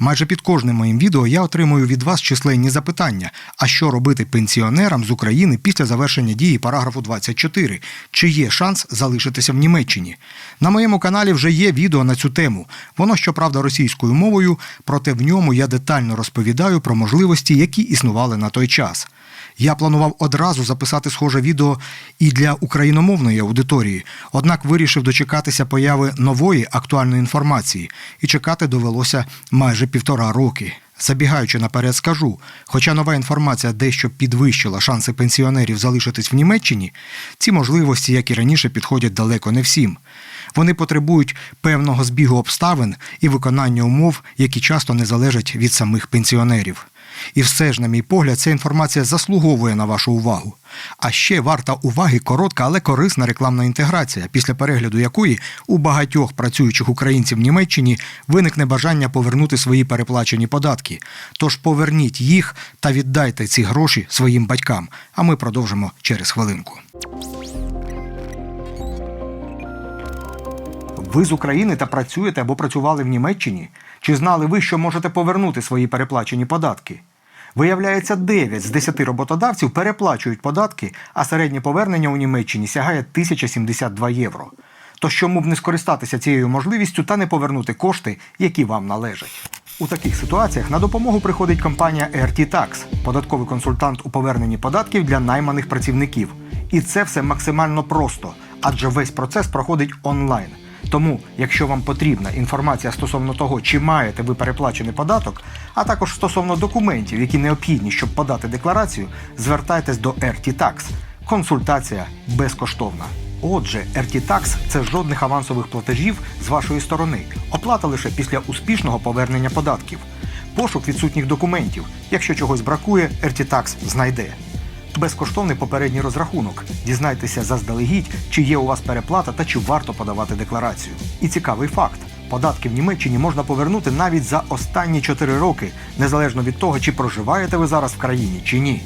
Майже під кожним моїм відео я отримую від вас численні запитання: а що робити пенсіонерам з України після завершення дії параграфу 24? Чи є шанс залишитися в Німеччині? На моєму каналі вже є відео на цю тему. Воно, щоправда, російською мовою, проте в ньому я детально розповідаю про можливості, які існували на той час. Я планував одразу записати схоже відео і для україномовної аудиторії, однак вирішив дочекатися появи нової актуальної інформації, і чекати довелося майже півтора роки. Забігаючи наперед, скажу, хоча нова інформація дещо підвищила шанси пенсіонерів залишитись в Німеччині, ці можливості, як і раніше, підходять далеко не всім. Вони потребують певного збігу обставин і виконання умов, які часто не залежать від самих пенсіонерів. І все ж, на мій погляд, ця інформація заслуговує на вашу увагу. А ще варта уваги коротка, але корисна рекламна інтеграція, після перегляду якої у багатьох працюючих українців Німеччині виникне бажання повернути свої переплачені податки. Тож поверніть їх та віддайте ці гроші своїм батькам. А ми продовжимо через хвилинку. Ви з України та працюєте або працювали в Німеччині? Чи знали ви, що можете повернути свої переплачені податки? Виявляється, 9 з 10 роботодавців переплачують податки, а середнє повернення у Німеччині сягає 1072 євро. Тож чому б не скористатися цією можливістю та не повернути кошти, які вам належать? У таких ситуаціях на допомогу приходить компанія RT Tax, податковий консультант у поверненні податків для найманих працівників. І це все максимально просто, адже весь процес проходить онлайн. Тому, якщо вам потрібна інформація стосовно того, чи маєте ви переплачений податок, а також стосовно документів, які необхідні, щоб подати декларацію, звертайтесь до RT Tax. Консультація безкоштовна. Отже, RT Tax – це жодних авансових платежів з вашої сторони. Оплата лише після успішного повернення податків. Пошук відсутніх документів. Якщо чогось бракує, RT Tax знайде. Безкоштовний попередній розрахунок. Дізнайтеся заздалегідь, чи є у вас переплата та чи варто подавати декларацію. І цікавий факт: податки в Німеччині можна повернути навіть за останні 4 роки, незалежно від того, чи проживаєте ви зараз в країні чи ні.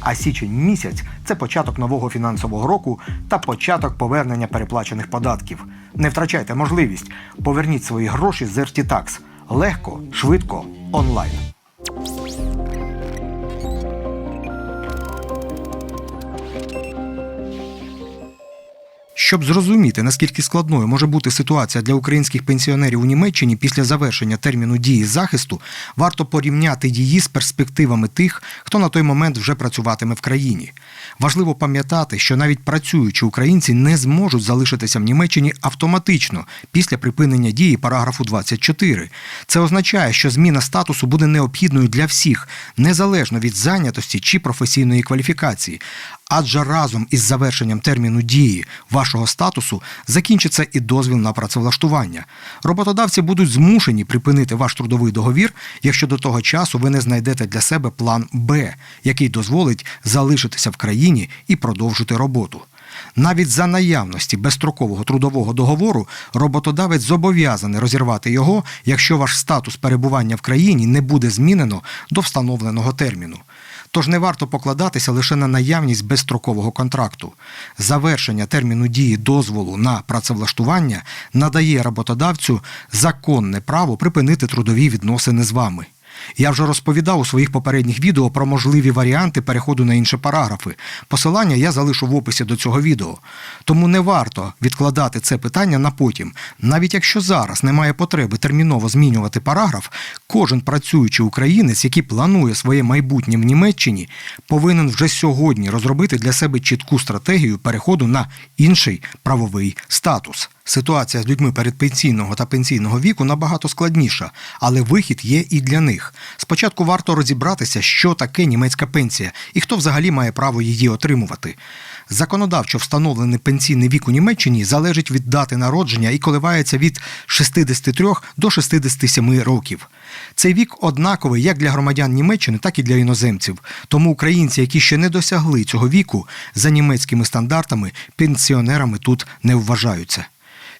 А січень місяць це початок нового фінансового року та початок повернення переплачених податків. Не втрачайте можливість. Поверніть свої гроші з RT-Tax. Легко, швидко, онлайн. Щоб зрозуміти, наскільки складною може бути ситуація для українських пенсіонерів у Німеччині після завершення терміну дії захисту, варто порівняти її з перспективами тих, хто на той момент вже працюватиме в країні. Важливо пам'ятати, що навіть працюючі українці не зможуть залишитися в Німеччині автоматично після припинення дії параграфу 24. Це означає, що зміна статусу буде необхідною для всіх, незалежно від зайнятості чи професійної кваліфікації. Адже разом із завершенням терміну дії вашого статусу закінчиться і дозвіл на працевлаштування. Роботодавці будуть змушені припинити ваш трудовий договір, якщо до того часу ви не знайдете для себе план Б, який дозволить залишитися в країні і продовжити роботу. Навіть за наявності безстрокового трудового договору роботодавець зобов'язаний розірвати його, якщо ваш статус перебування в країні не буде змінено до встановленого терміну. Тож не варто покладатися лише на наявність безстрокового контракту. Завершення терміну дії дозволу на працевлаштування надає роботодавцю законне право припинити трудові відносини з вами. Я вже розповідав у своїх попередніх відео про можливі варіанти переходу на інші параграфи. Посилання я залишу в описі до цього відео. Тому не варто відкладати це питання на потім. Навіть якщо зараз немає потреби терміново змінювати параграф, кожен працюючий українець, який планує своє майбутнє в Німеччині, повинен вже сьогодні розробити для себе чітку стратегію переходу на інший правовий статус. Ситуація з людьми передпенсійного та пенсійного віку набагато складніша, але вихід є і для них. Спочатку варто розібратися, що таке німецька пенсія і хто взагалі має право її отримувати. Законодавчо встановлений пенсійний вік у Німеччині залежить від дати народження і коливається від 63 до 67 років. Цей вік однаковий як для громадян Німеччини, так і для іноземців. Тому українці, які ще не досягли цього віку, за німецькими стандартами пенсіонерами тут не вважаються.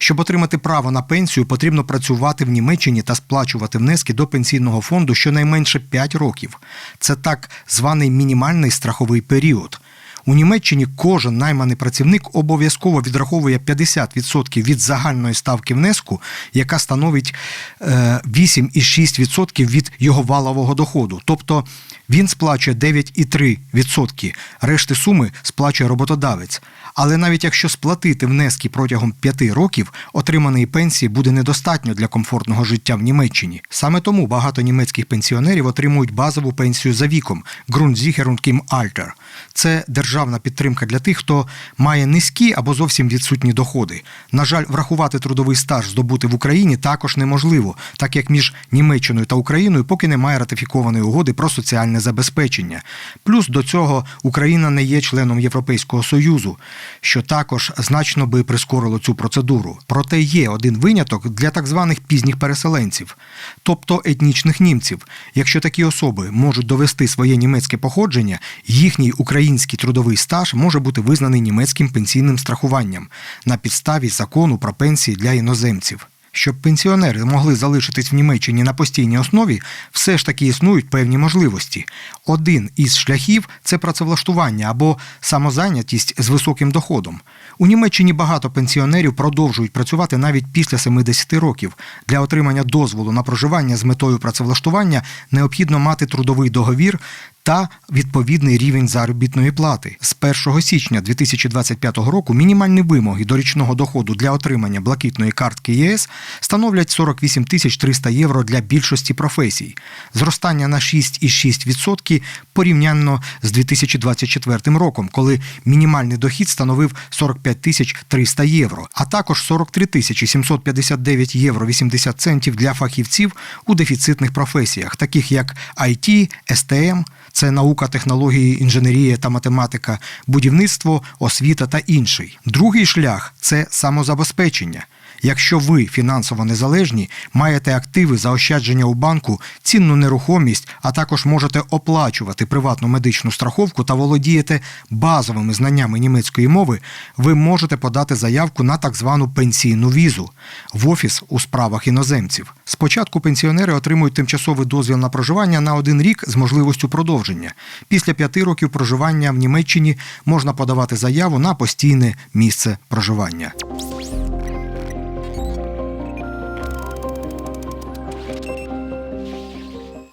Щоб отримати право на пенсію, потрібно працювати в Німеччині та сплачувати внески до пенсійного фонду щонайменше 5 років. Це так званий мінімальний страховий період. У Німеччині кожен найманий працівник обов'язково відраховує 50% від загальної ставки внеску, яка становить е, 8,6% від його валового доходу. Тобто він сплачує 9,3%. Решти суми сплачує роботодавець. Але навіть якщо сплатити внески протягом 5 років, отриманої пенсії буде недостатньо для комфортного життя в Німеччині. Саме тому багато німецьких пенсіонерів отримують базову пенсію за віком Grundsicherung im Alter. Це державна підтримка для тих, хто має низькі або зовсім відсутні доходи. На жаль, врахувати трудовий стаж здобути в Україні також неможливо, так як між Німеччиною та Україною поки немає ратифікованої угоди про соціальне забезпечення. Плюс до цього Україна не є членом Європейського союзу, що також значно би прискорило цю процедуру. Проте є один виняток для так званих пізніх переселенців, тобто етнічних німців. Якщо такі особи можуть довести своє німецьке походження, їхній український трудовий стаж може бути визнаний німецьким пенсійним страхуванням на підставі закону про пенсії для іноземців. Щоб пенсіонери могли залишитись в Німеччині на постійній основі, все ж таки існують певні можливості. Один із шляхів це працевлаштування або самозайнятість з високим доходом. У Німеччині багато пенсіонерів продовжують працювати навіть після 70 років. Для отримання дозволу на проживання з метою працевлаштування необхідно мати трудовий договір та відповідний рівень заробітної плати. З 1 січня 2025 року мінімальні вимоги до річного доходу для отримання блакитної картки ЄС становлять 48 тисяч 300 євро для більшості професій. Зростання на 6,6% порівняно з 2024 роком, коли мінімальний дохід становив 45 тисяч 300 євро, а також 43 тисячі 759 євро 80 центів для фахівців у дефіцитних професіях, таких як IT, STM, це наука, технології, інженерія та математика, будівництво, освіта та інший. Другий шлях це самозабезпечення. Якщо ви фінансово незалежні, маєте активи заощадження у банку, цінну нерухомість, а також можете оплачувати приватну медичну страховку та володієте базовими знаннями німецької мови, ви можете подати заявку на так звану пенсійну візу в офіс у справах іноземців. Спочатку пенсіонери отримують тимчасовий дозвіл на проживання на один рік з можливістю продовження. Після п'яти років проживання в Німеччині можна подавати заяву на постійне місце проживання.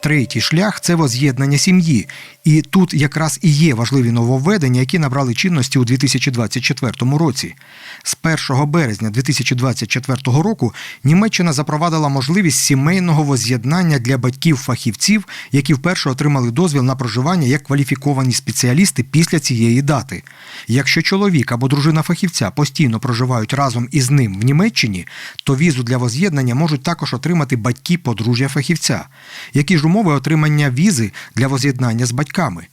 Третій шлях це воз'єднання сім'ї. І тут якраз і є важливі нововведення, які набрали чинності у 2024 році. З 1 березня 2024 року Німеччина запровадила можливість сімейного воз'єднання для батьків-фахівців, які вперше отримали дозвіл на проживання як кваліфіковані спеціалісти після цієї дати. Якщо чоловік або дружина фахівця постійно проживають разом із ним в Німеччині, то візу для воз'єднання можуть також отримати батьки подружжя фахівця. Які ж умови отримання візи для воз'єднання з батьками?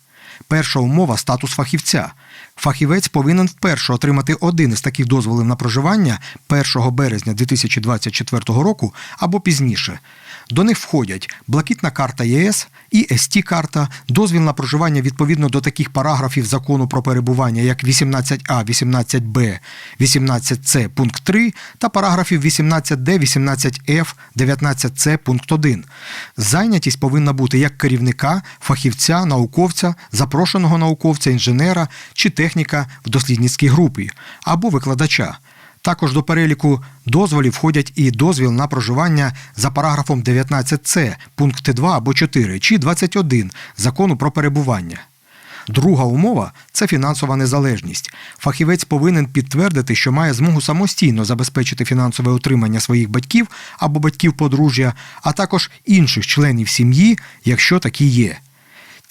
Перша умова статус фахівця. Фахівець повинен вперше отримати один із таких дозволів на проживання 1 березня 2024 року або пізніше. До них входять блакитна карта ЄС і СТ-карта, дозвіл на проживання відповідно до таких параграфів закону про перебування, як 18А, 18Б, 18С пункт 3 та параграфів 18Д, 18Ф, 19С пункт 1. Зайнятість повинна бути як керівника, фахівця, науковця, запрошеного науковця, інженера чи техніка в дослідницькій групі або викладача. Також до переліку дозволів входять і дозвіл на проживання за параграфом 19С, пункти 2 або 4 чи 21 закону про перебування. Друга умова це фінансова незалежність. Фахівець повинен підтвердити, що має змогу самостійно забезпечити фінансове утримання своїх батьків або батьків подружжя, а також інших членів сім'ї, якщо такі є.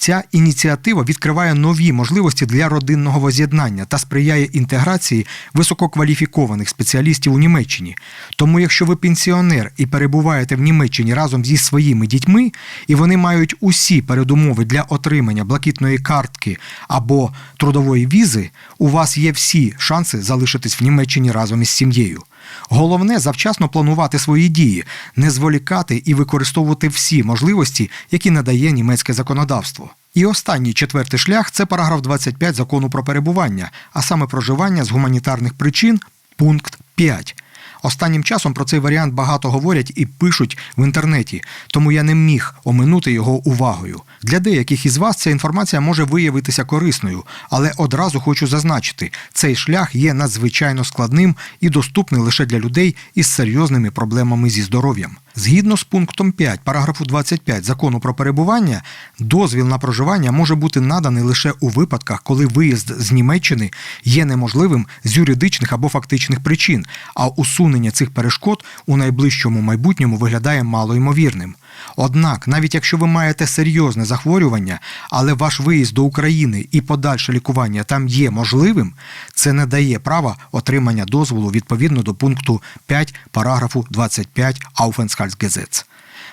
Ця ініціатива відкриває нові можливості для родинного воз'єднання та сприяє інтеграції висококваліфікованих спеціалістів у Німеччині. Тому, якщо ви пенсіонер і перебуваєте в Німеччині разом зі своїми дітьми, і вони мають усі передумови для отримання блакитної картки або трудової візи, у вас є всі шанси залишитись в Німеччині разом із сім'єю. Головне завчасно планувати свої дії, не зволікати і використовувати всі можливості, які надає німецьке законодавство. І останній четвертий шлях це параграф 25 закону про перебування, а саме проживання з гуманітарних причин, пункт 5. Останнім часом про цей варіант багато говорять і пишуть в інтернеті, тому я не міг оминути його увагою. Для деяких із вас ця інформація може виявитися корисною, але одразу хочу зазначити, цей шлях є надзвичайно складним і доступний лише для людей із серйозними проблемами зі здоров'ям. Згідно з пунктом 5 параграфу 25 закону про перебування, дозвіл на проживання може бути наданий лише у випадках, коли виїзд з Німеччини є неможливим з юридичних або фактичних причин, а усунення цих перешкод у найближчому майбутньому виглядає малоймовірним. Однак, навіть якщо ви маєте серйозне захворювання, але ваш виїзд до України і подальше лікування там є можливим, це не дає права отримання дозволу відповідно до пункту 5 параграфу 25 Aufenthaltsgesetz.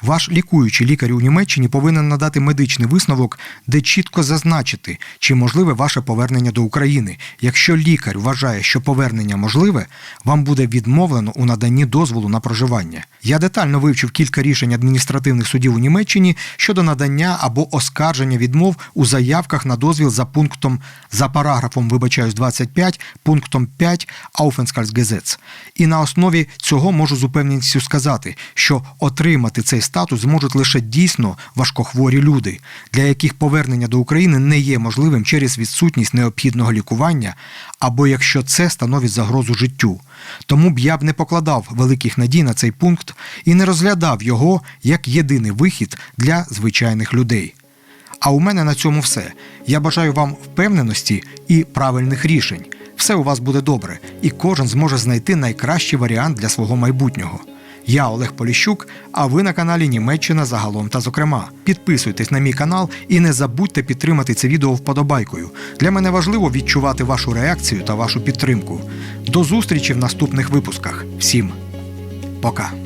Ваш лікуючий лікар у Німеччині повинен надати медичний висновок, де чітко зазначити, чи можливе ваше повернення до України. Якщо лікар вважає, що повернення можливе, вам буде відмовлено у наданні дозволу на проживання. Я детально вивчив кілька рішень адміністративних судів у Німеччині щодо надання або оскарження відмов у заявках на дозвіл за пунктом за параграфом, вибачаюсь, 25, пунктом 5 Aufenthaltsgesetz. І на основі цього можу з упевненістю сказати, що отримати цей статус зможуть лише дійсно важкохворі люди, для яких повернення до України не є можливим через відсутність необхідного лікування, або якщо це становить загрозу життю. Тому б я б не покладав великих надій на цей пункт і не розглядав його як єдиний вихід для звичайних людей. А у мене на цьому все. Я бажаю вам впевненості і правильних рішень. Все у вас буде добре, і кожен зможе знайти найкращий варіант для свого майбутнього. Я Олег Поліщук, а ви на каналі Німеччина загалом та зокрема. Підписуйтесь на мій канал і не забудьте підтримати це відео вподобайкою. Для мене важливо відчувати вашу реакцію та вашу підтримку. До зустрічі в наступних випусках. Всім пока!